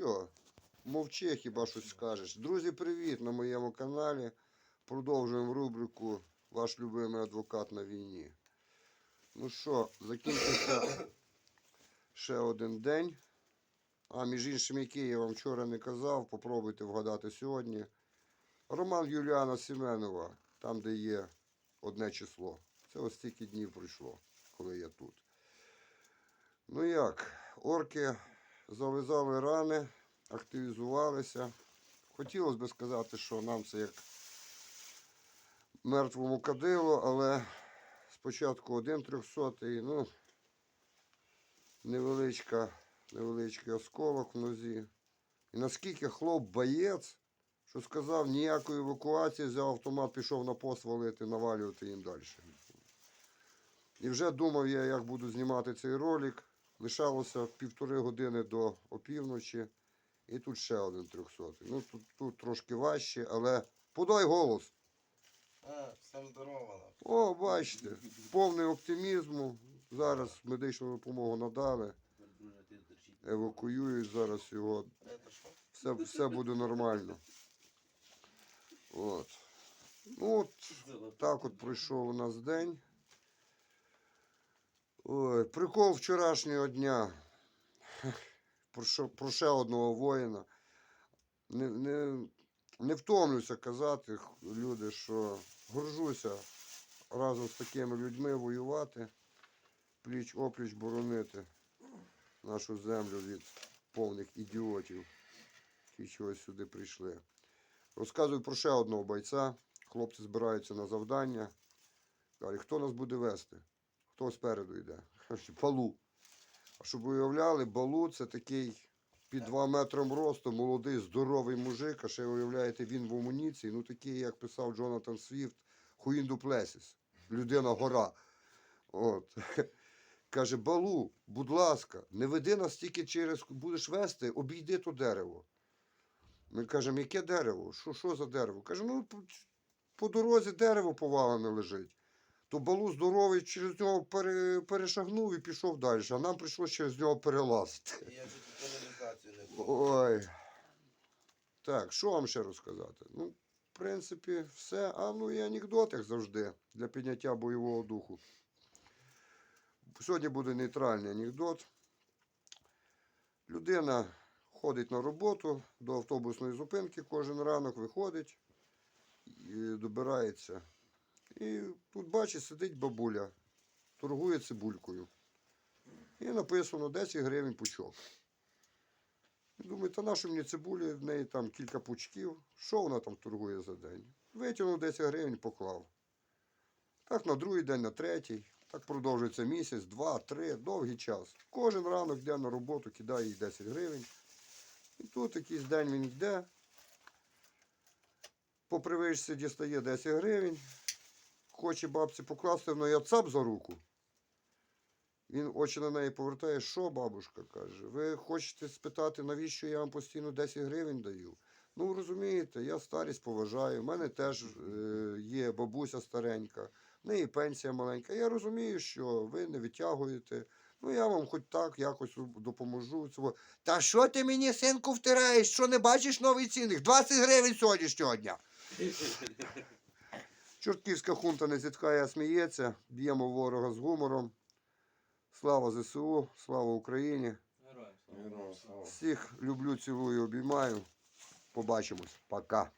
Що? Мовчи, хіба щось скажеш. Друзі, привіт на моєму каналі. Продовжуємо рубрику Ваш любимий адвокат на війні. Ну що, закінчився ще один день. А між іншим, який я вам вчора не казав, попробуйте вгадати сьогодні. Роман Юліана Сіменова, там, де є одне число. Це ось стільки днів пройшло, коли я тут. Ну як, орки зав'язали рани, активізувалися. Хотілося б сказати, що нам це як мертвому кадилу, але спочатку один трьохсотий, ну, невеличка, невеличкий осколок в нозі. І наскільки хлоп боєць, що сказав, ніякої евакуації, взяв автомат, пішов на пост валити, навалювати їм далі. І вже думав я, як буду знімати цей ролик. Лишалося півтори години до опівночі. І тут ще один трьохсотий. Ну тут, тут трошки важче, але подай голос. А, всім здорово. О, бачите, повний оптимізму. Зараз медичну допомогу надали. Евакуюють зараз його. Все, все буде нормально. От. Ну от так от пройшов у нас день. Ой, прикол вчорашнього дня. Про, ще одного воїна. Не, не, не втомлюся казати, люди, що горжуся разом з такими людьми воювати, пліч опліч боронити нашу землю від повних ідіотів, які чогось сюди прийшли. Розказую про ще одного бойця. Хлопці збираються на завдання. Кажуть, хто нас буде вести? Хто спереду йде? Балу. А щоб уявляли, Балу це такий під 2 метром росту, молодий, здоровий мужик, а ще уявляєте, він в амуніції, ну такий, як писав Джонатан Свіфт, Хуїн Дуплесіс, людина гора. От. Каже, Балу, будь ласка, не веди нас тільки через, будеш вести, обійди то дерево. Ми кажемо, яке дерево? Що, що за дерево? Каже, ну по дорозі дерево повалене лежить. То балу здоровий через нього пере, перешагнув і пішов далі, а нам прийшлося через нього перелазити. Я не. Ой. Так, що вам ще розказати? Ну, в принципі, все. А ну і анекдот, як завжди, для підняття бойового духу. Сьогодні буде нейтральний анекдот. Людина ходить на роботу до автобусної зупинки кожен ранок, виходить і добирається. І тут бачить, сидить бабуля, торгує цибулькою. І написано 10 гривень пучок. І Думаю, та нащо мені цибулі, в неї там кілька пучків. Що вона там торгує за день? Витягнув 10 гривень, поклав. Так на другий день, на третій. Так продовжується місяць, два, три, довгий час. Кожен ранок йде на роботу, кидає їй 10 гривень. І тут якийсь день він йде. По привичці дістає 10 гривень. Хоче бабці покласти в неї цап за руку. Він очі на неї повертає, що бабушка каже, ви хочете спитати, навіщо я вам постійно 10 гривень даю? Ну, розумієте, я старість поважаю, в мене теж е, є бабуся старенька, в неї пенсія маленька. Я розумію, що ви не витягуєте. Ну, я вам хоч так якось допоможу. Та що ти мені, синку, втираєш? Що не бачиш новий цінник? 20 гривень сьогоднішнього дня. Чортківська хунта не зіткає, а сміється. Б'ємо ворога з гумором. Слава ЗСУ, слава Україні. Героям слава. Героям слава. Всіх люблю, цілую, обіймаю. Побачимось. Пока.